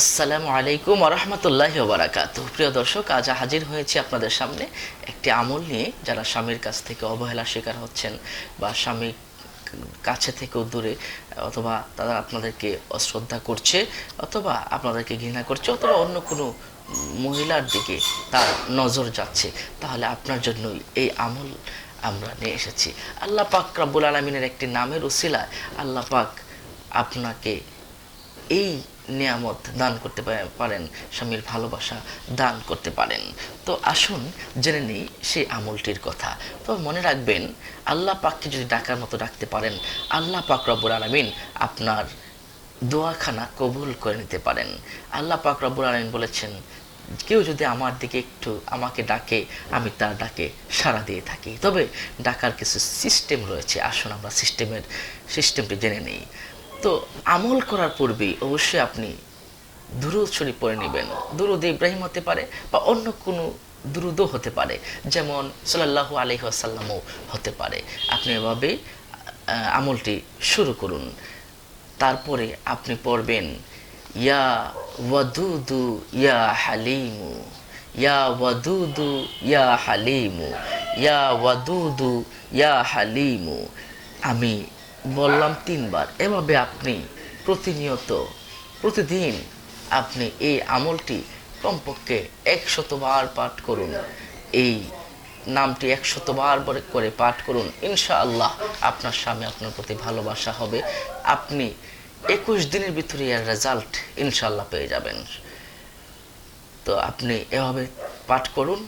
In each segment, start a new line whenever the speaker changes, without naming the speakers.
আসসালামু আলাইকুম রহমতুল্লাহ বারাকাত প্রিয় দর্শক, আজ হাজির হয়েছি আপনাদের সামনে একটি আমল নিয়ে। যারা স্বামীর কাছ থেকে অবহেলা শিকার হচ্ছেন বা স্বামী কাছে থেকেও দূরে, অথবা তারা আপনাদেরকে অশ্রদ্ধা করছে, অথবা আপনাদেরকে ঘৃণা করছে, অথবা অন্য কোনো মহিলার দিকে তার নজর যাচ্ছে, তাহলে আপনার জন্যই এই আমল আমরা নিয়ে এসেছি। আল্লাহ পাক রাব্বুল আলমিনের একটি নামের উসিলায় আল্লাহ পাক আপনাকে এই নিয়ামত দান করতে পারেন, স্বামীর ভালোবাসা দান করতে পারেন। তো আসুন, জেনে নিই সেই আমলটির কথা। তো মনে রাখবেন, আল্লাহ পাককে যদি ডাকার মতো ডাকতে পারেন, আল্লাহ পাক রব্বুল আলমিন আপনার দোয়াখানা কবুল করে নিতে পারেন। আল্লাহ পাক রব্বুল আলমিন বলেছেন, কেউ যদি আমার দিকে একটু আমাকে ডাকে, আমি তার ডাকে সাড়া দিয়ে থাকি। তবে ডাকার কিছু সিস্টেম রয়েছে। আসুন আমরা সিস্টেমের সিস্টেমটি জেনে নিই। তো আমল করার পূর্বেই অবশ্যই আপনি দুরুদ শরীফ পড়ে নেবেন। দুরুদ ইব্রাহিম হতে পারে বা অন্য কোনো দুরুদও হতে পারে। যেমন সাল্লাল্লাহু আলাইহি আসাল্লামও হতে পারে। আপনি এভাবে আমলটি শুরু করুন। তারপরে আপনি পড়বেন, ইয়া ওয়াদুদু, ইয়া হালিমু, ইয়া ওয়াদুদু, ইয়া হালিমু, ইয়া ওয়াদুদু, ইয়া হালিমু। আমি বললাম তিনবার। এভাবে আপনি প্রতিনিয়ত, প্রতিদিন আপনি এই আমলটি কমপক্ষে একশতবার পাঠ করুন। এই নামটি একশতবার করে- করে পাঠ করুন। ইনশাআল্লাহ আপনার স্বামী আপনার প্রতি ভালোবাসা হবে। আপনি একুশ দিনের ভিতরে এর রেজাল্ট ইনশাআল্লাহ পেয়ে যাবেন। তো আপনি এভাবে পাঠ করুন।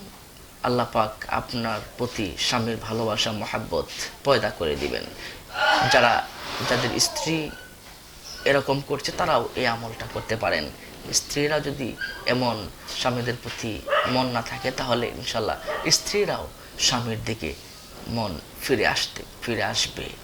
আল্লাহ পাক আপনার প্রতি স্বামীর ভালোবাসা, মহাব্বত পয়দা করে দিবেন। যারা, যাদের স্ত্রী এরকম করছে, তারাও এই আমলটা করতে পারেন। স্ত্রীরা যদি এমন স্বামীদের প্রতি মন না থাকে, তাহলে ইনশাল্লাহ স্ত্রীরাও স্বামীর দিকে মন ফিরে আসতে, ফিরে আসবে।